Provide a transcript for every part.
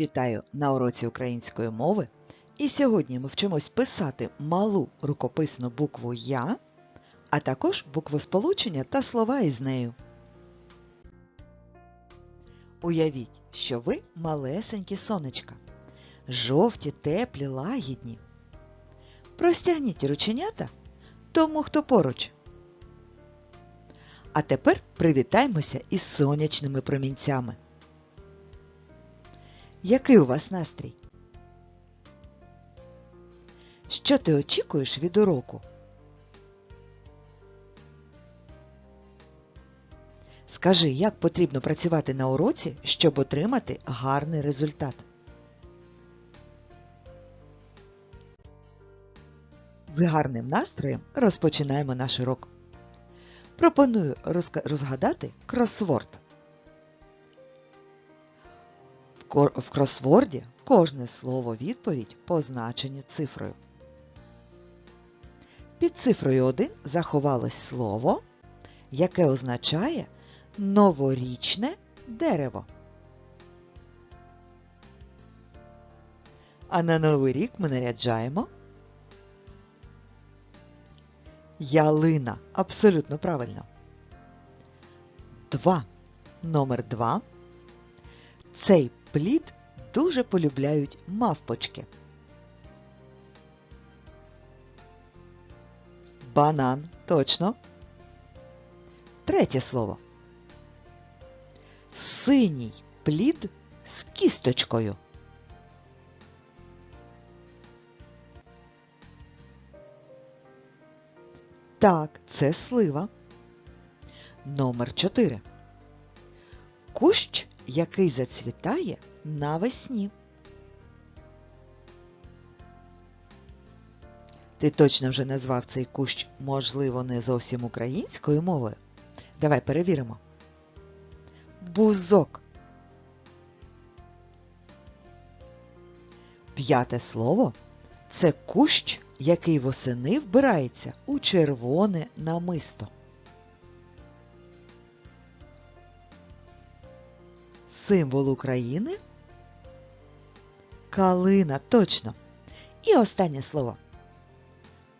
Вітаю на уроці української мови. І сьогодні ми вчимось писати малу рукописну букву Я, а також буквосполучення та слова із нею. Уявіть, що ви малесенькі сонечка, жовті, теплі, лагідні. Простягніть рученята тому, хто поруч. А тепер привітаймося із сонячними промінцями. Який у вас настрій? Що ти очікуєш від уроку? Скажи, як потрібно працювати на уроці, щоб отримати гарний результат? З гарним настроєм розпочинаємо наш урок. Пропоную розгадати кросворд. В кросворді кожне слово відповідь позначені цифрою. Під цифрою 1 заховалось слово, яке означає новорічне дерево. А на новий рік ми наряджаємо ялина. Абсолютно правильно. 2. Номер 2. Цей плід дуже полюбляють мавпочки. Банан. Точно. Третє слово. Синій плід з кісточкою. Так, це слива. Номер 4. Кущ, який зацвітає навесні. Ти точно вже назвав цей кущ, можливо, не зовсім українською мовою. Давай перевіримо. Бузок. П'яте слово це кущ, який восени вбирається у червоне намисто. Символ України калина, точно. І останнє слово.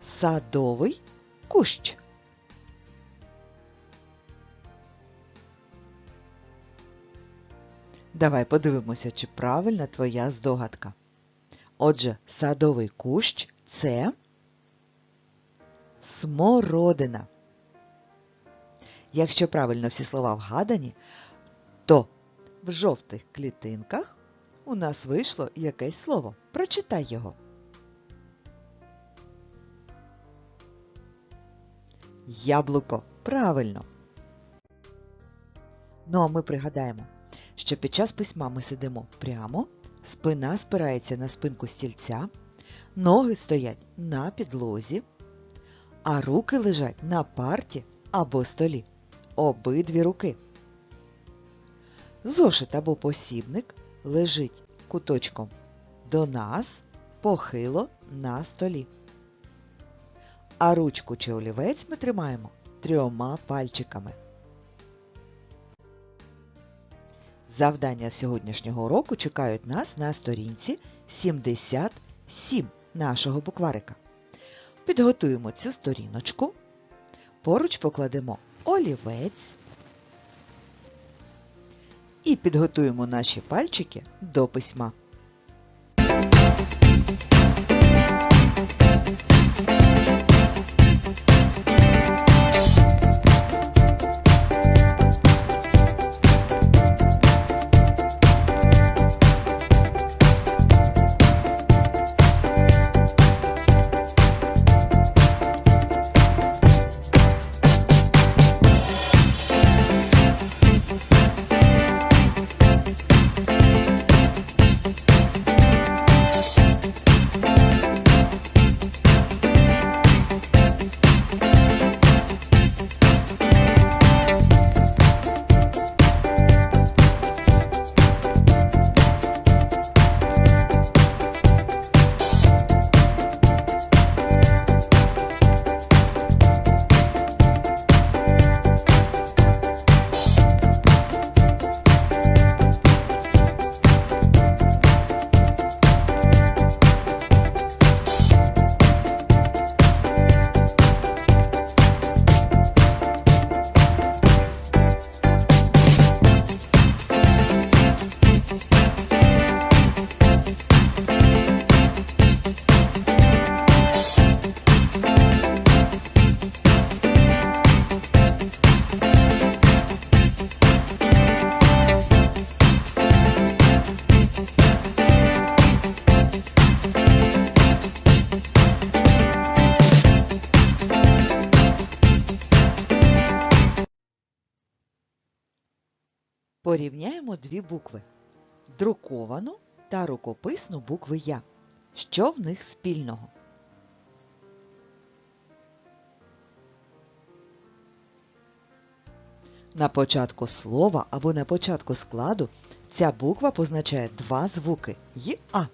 Садовий кущ. Давай подивимося, чи правильна твоя здогадка. Отже, садовий кущ це смородина. Якщо правильно всі слова вгадані, то в жовтих клітинках у нас вийшло якесь слово. Прочитай його. Яблуко. Правильно. Ну а ми пригадаємо, що під час письма ми сидимо прямо, спина спирається на спинку стільця, ноги стоять на підлозі, а руки лежать на парті або столі. Обидві руки. Зошит або посібник лежить куточком до нас, похило на столі. А ручку чи олівець ми тримаємо трьома пальчиками. Завдання сьогоднішнього уроку чекають нас на сторінці 77 нашого букварика. Підготуємо цю сторіночку, поруч покладемо олівець і підготуємо наші пальчики до письма. Музика Порівняємо дві букви друковану та рукописну букви Я. Що в них спільного? На початку слова або на початку складу ця буква позначає два звуки А.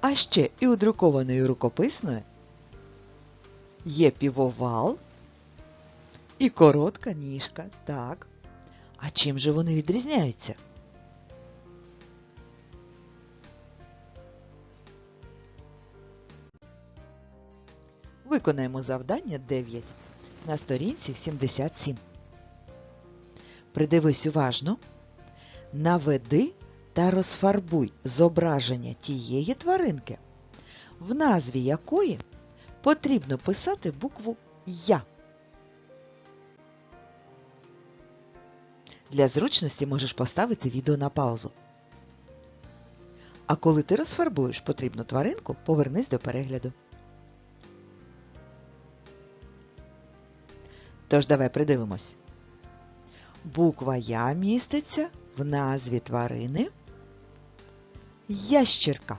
А ще і у друкованої рукописної є півовал і коротка ніжка. Так. А чим же вони відрізняються? Виконаємо завдання 9 на сторінці 77. Придивись уважно. Наведи та розфарбуй зображення тієї тваринки, в назві якої потрібно писати букву Я. Для зручності можеш поставити відео на паузу. А коли ти розфарбуєш потрібну тваринку, повернись до перегляду. Тож давай придивимось. Буква Я міститься в назві тварини ящерка.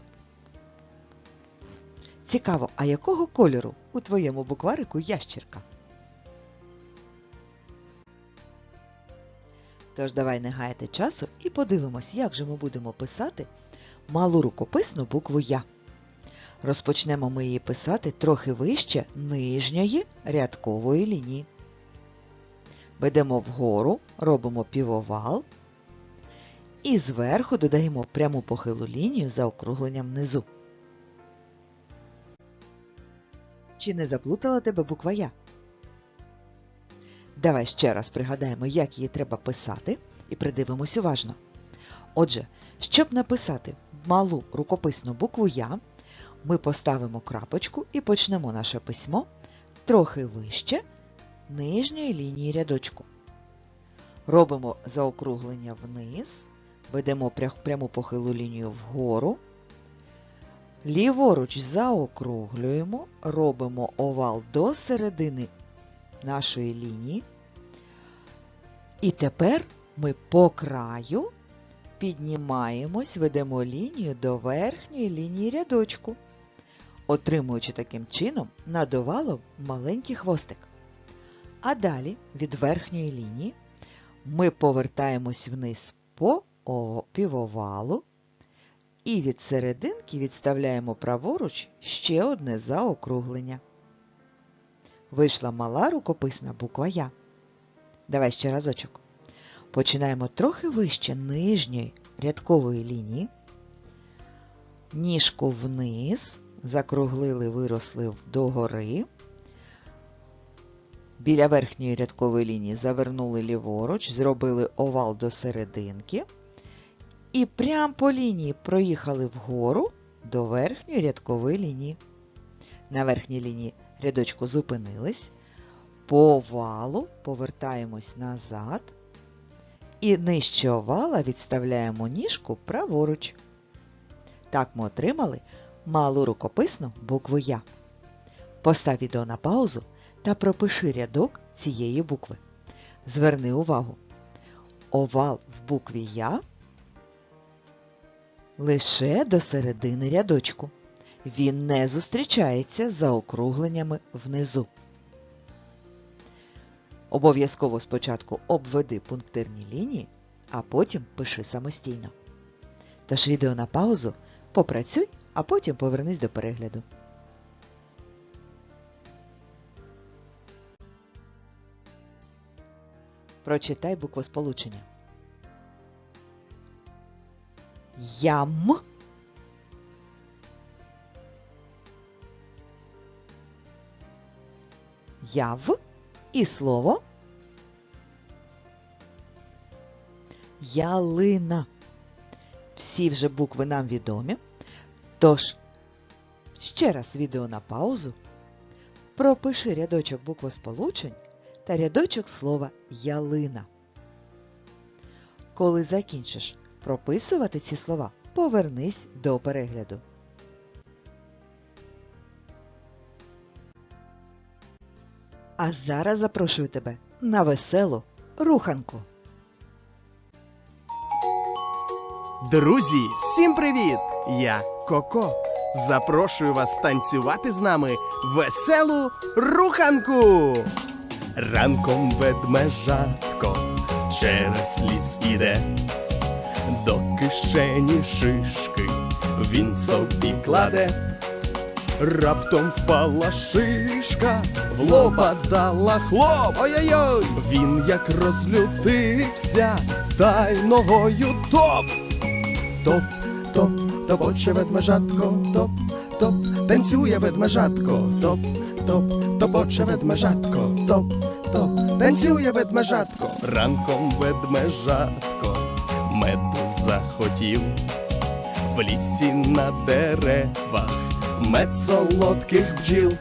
Цікаво, а якого кольору у твоєму букварику ящерка? Тож давай не гаяти часу і подивимось, як же ми будемо писати малу рукописну букву Я. Розпочнемо ми її писати трохи вище нижньої рядкової лінії. Ведемо вгору, робимо півовал і зверху додаємо пряму похилу лінію за округленням внизу. Чи не заплутала тебе буква Я? Давай ще раз пригадаємо, як її треба писати, і придивимось уважно. Отже, щоб написати малу рукописну букву Я, ми поставимо крапочку і почнемо наше письмо трохи вище нижньої лінії рядочку. Робимо заокруглення вниз, ведемо пряму похилу лінію вгору. Ліворуч заокруглюємо, робимо овал до середини нашої лінії. І тепер ми по краю піднімаємось, ведемо лінію до верхньої лінії рядочку, отримуючи таким чином над овалом маленький хвостик. А далі від верхньої лінії ми повертаємось вниз по півовалу і від серединки відставляємо праворуч ще одне заокруглення. Вийшла мала рукописна буква Я. Давай ще разочок. Починаємо трохи вище нижньої рядкової лінії. Ніжку вниз, закруглили, виросли догори. Біля верхньої рядкової лінії завернули ліворуч, зробили овал до серединки. І прямо по лінії проїхали вгору до верхньої рядкової лінії. На верхній лінії рядочку зупинились, по овалу повертаємось назад і нижче овала відставляємо ніжку праворуч. Так ми отримали малу рукописну букву Я. Постав відео на паузу та пропиши рядок цієї букви. Зверни увагу. Овал в букві Я лише до середини рядочку. Він не зустрічається за округленнями внизу. Обов'язково спочатку обведи пунктирні лінії, а потім пиши самостійно. Тож відео на паузу, попрацюй, а потім повернись до перегляду. Прочитай буквосполучення. Ям. Яв і слово ялина. Всі вже букви нам відомі. Тож, ще раз відео на паузу. Пропиши рядочок буквосполучень та рядочок слова ялина. Коли закінчиш прописувати ці слова, повернись до перегляду. А зараз запрошую тебе на веселу руханку. Друзі, всім привіт! Я Коко. Запрошую вас танцювати з нами веселу руханку. Ранком ведмежатко через ліс іде, до кишені шишки він собі кладе. Раптом впала шишка, в лоба дала хлоп. Ой-ой-ой! Він як розлютився, та й ногою топ. Топ, топ, топоче ведмежатко, топ, топ, танцює ведмежатко, топ, топ, топоче ведмежатко, топ, топ, танцює ведмежатко. Ранком ведмежатко меду захотів в лісі на деревах мед солодких бджіл.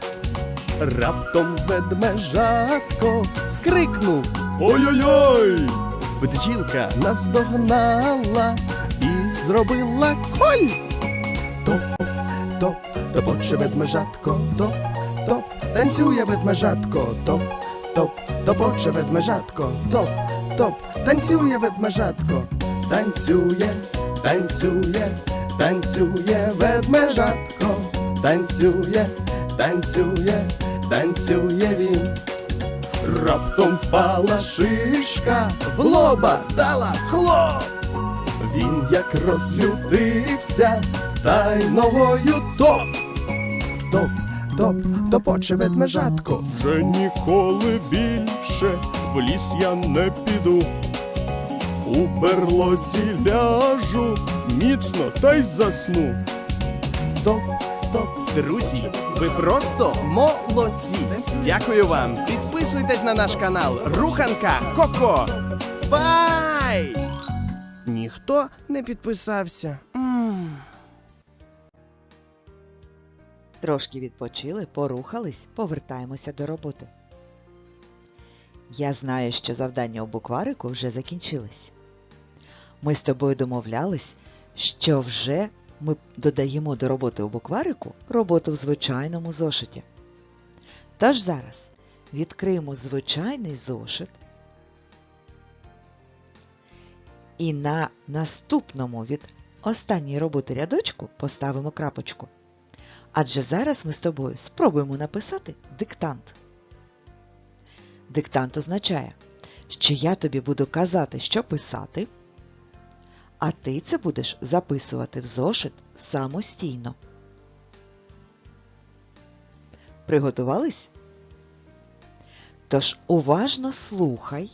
Раптом ведмежатко скрикнув Ой-ой-ой! Бджілка наздогнала і зробила коль. Топ, топ, топоче ведмежатко, топ, топ, танцює ведмежатко, топ, топ, топоче ведмежатко, топ, топ, танцює ведмежатко, танцює, танцює, танцює ведмежатко, танцює, танцює, танцює він. Раптом впала шишка, в лоба дала хлоп. Він як розлютився, та й ногою топ. Топ, топ, топоче ведмежатко. Вже ніколи більше в ліс я не піду. У берлозі ляжу, міцно та й засну. Топ, топ, друзі, ви просто молодці. Дякую вам. Підписуйтесь на наш канал Руханка Коко. Бай! Ніхто не підписався. Трошки відпочили, порухались, повертаємося до роботи. Я знаю, що завдання у букварику вже закінчились. Ми з тобою домовлялись, що вже ми додаємо до роботи у букварику роботу в звичайному зошиті. Тож зараз відкриємо звичайний зошит і на наступному від останньої роботи рядочку поставимо крапочку. Адже зараз ми з тобою спробуємо написати диктант. Диктант означає, що я тобі буду казати, що писати, а ти це будеш записувати в зошит самостійно. Приготувались? Тож уважно слухай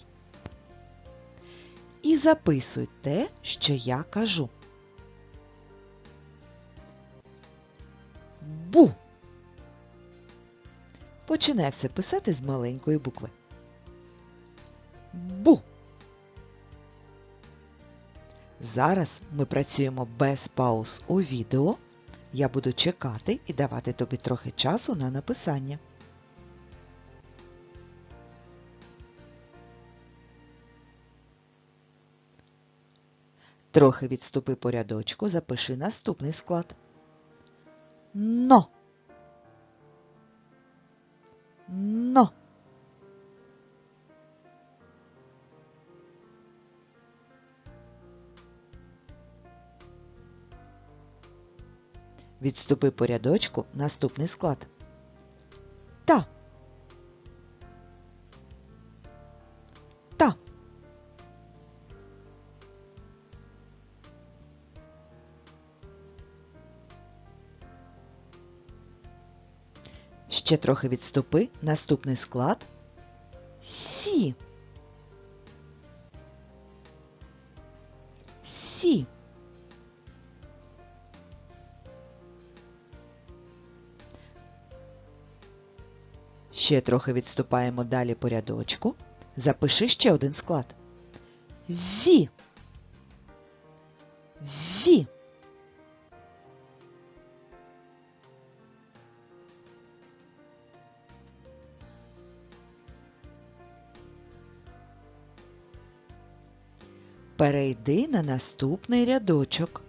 і записуй те, що я кажу. Бу. Починай все писати з маленької букви. Бу. Зараз ми працюємо без пауз у відео. Я буду чекати і давати тобі трохи часу на написання. Трохи відступи по рядочку, запиши наступний склад. Но. Но. Відступи по рядочку наступний склад. Та. Та. Ще трохи відступи. Наступний склад. Ще трохи відступаємо далі по рядочку. Запиши ще один склад. Ві. Ві. Перейди на наступний рядочок.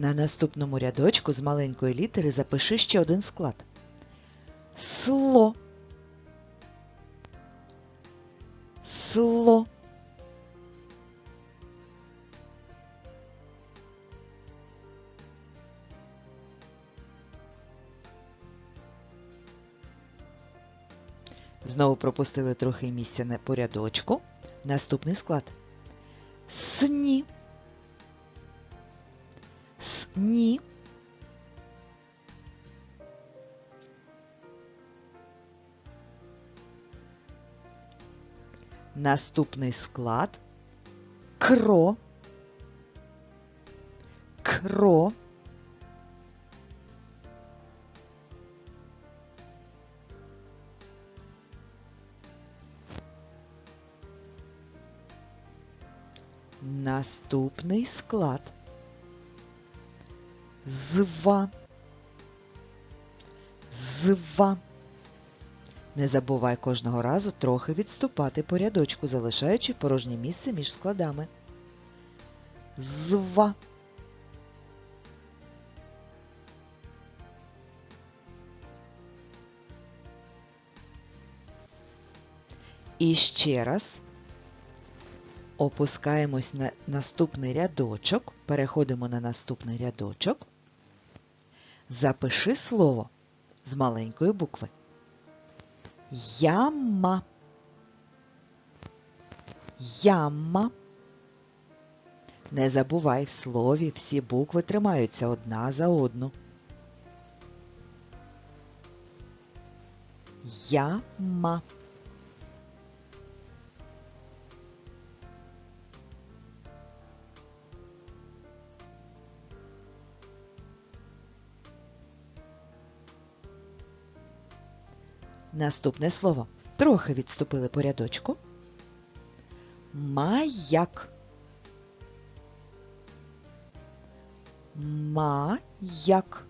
На наступному рядочку з маленької літери запиши ще один склад. Сло. Сло. Знову пропустили трохи місця на по рядочку. Наступний склад. Сні. Сні. Наступний склад. Кро. Кро. Наступний склад. Зва. Зва. Не забувай кожного разу трохи відступати по рядочку, залишаючи порожнє місце між складами. Зва. І ще раз опускаємось на наступний рядочок, переходимо на наступний рядочок. Запиши слово з маленької букви. Яма. Яма. Не забувай в слові всі букви тримаються одна за одну. Яма. Наступне слово. Трохи відступили по рядочку. Маяк. Маяк.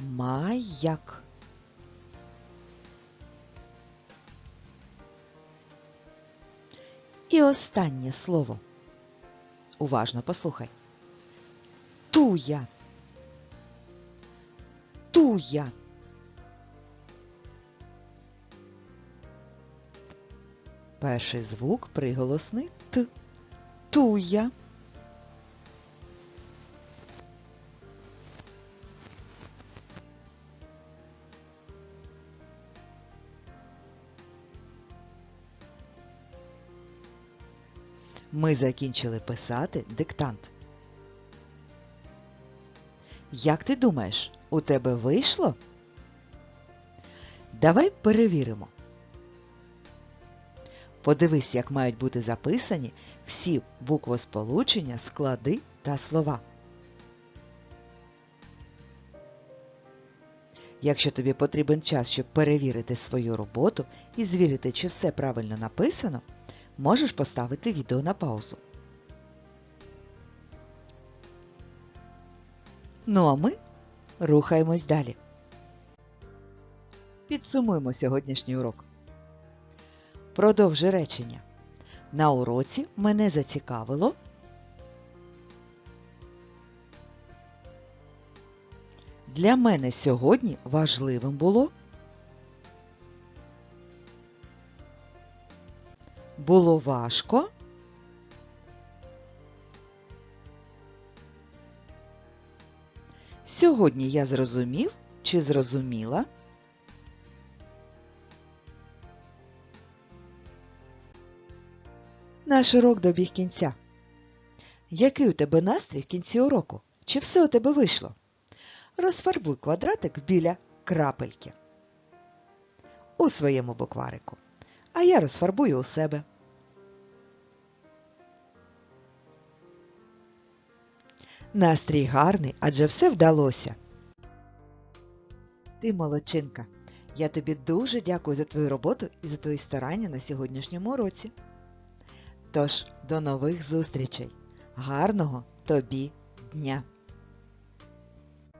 Маяк. І останнє слово. Уважно послухай. Туя. Туя. Перший звук приголосний Т. Туя. Ми закінчили писати диктант. Як ти думаєш, у тебе вийшло? Давай перевіримо. Подивись, як мають бути записані всі буквосполучення, склади та слова. Якщо тобі потрібен час, щоб перевірити свою роботу і звірити, чи все правильно написано, можеш поставити відео на паузу. Ну а ми рухаємось далі. Підсумуємо сьогоднішній урок. Продовжи речення. На уроці мене зацікавило. Для мене сьогодні важливим було. Було важко. Сьогодні я зрозумів чи зрозуміла. Наш урок добіг кінця. Який у тебе настрій в кінці уроку? Чи все у тебе вийшло? Розфарбуй квадратик біля крапельки у своєму букварику. А я розфарбую у себе. Настрій гарний, адже все вдалося. Ти молодчинка. Я тобі дуже дякую за твою роботу і за твої старання на сьогоднішньому уроці. Тож, до нових зустрічей. Гарного тобі дня!